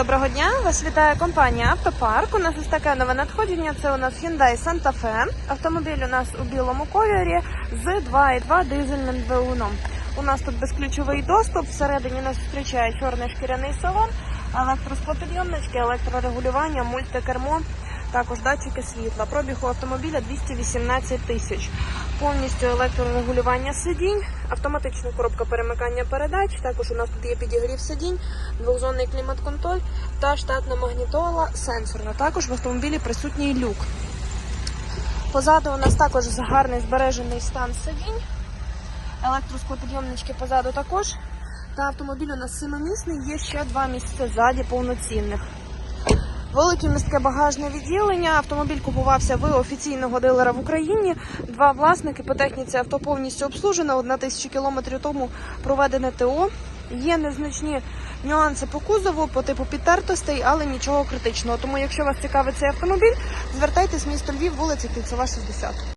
доброго дня. Вас вітає компанія Автопарк. У нас ось таке нове надходження. Це у нас Hyundai Santa Fe. Автомобіль у нас у білому кольорі з 2,2 дизельним двигуном. У нас тут безключовий доступ. Всередині нас зустрічає чорний шкіряний салон, електросклопідйомнички, електрорегулювання, мультикермо. Також датчики світла. Пробіг у автомобіля 218 тисяч. Повністю електрорегулювання сидінь, автоматична коробка перемикання передач. Також у нас тут є підігрів сидінь, двохзонний клімат-контроль та штатна магнітола сенсорна. Також в автомобілі присутній люк. Позаду у нас також гарний збережений стан сидінь. Електросклопідйомнички позаду також. Та автомобіль у нас семимісний, є ще два місця ззаді повноцінних. Велике містке багажне відділення. Автомобіль купувався в офіційного дилера в Україні. Два власники по техніці авто повністю обслужено. Одна тисяча кілометрів тому проведене ТО. Є незначні нюанси по кузову, по типу підтертостей, але нічого критичного. Тому, якщо вас цікавить цей автомобіль, звертайтесь в місто Львів, вулиця Кільцева, 60.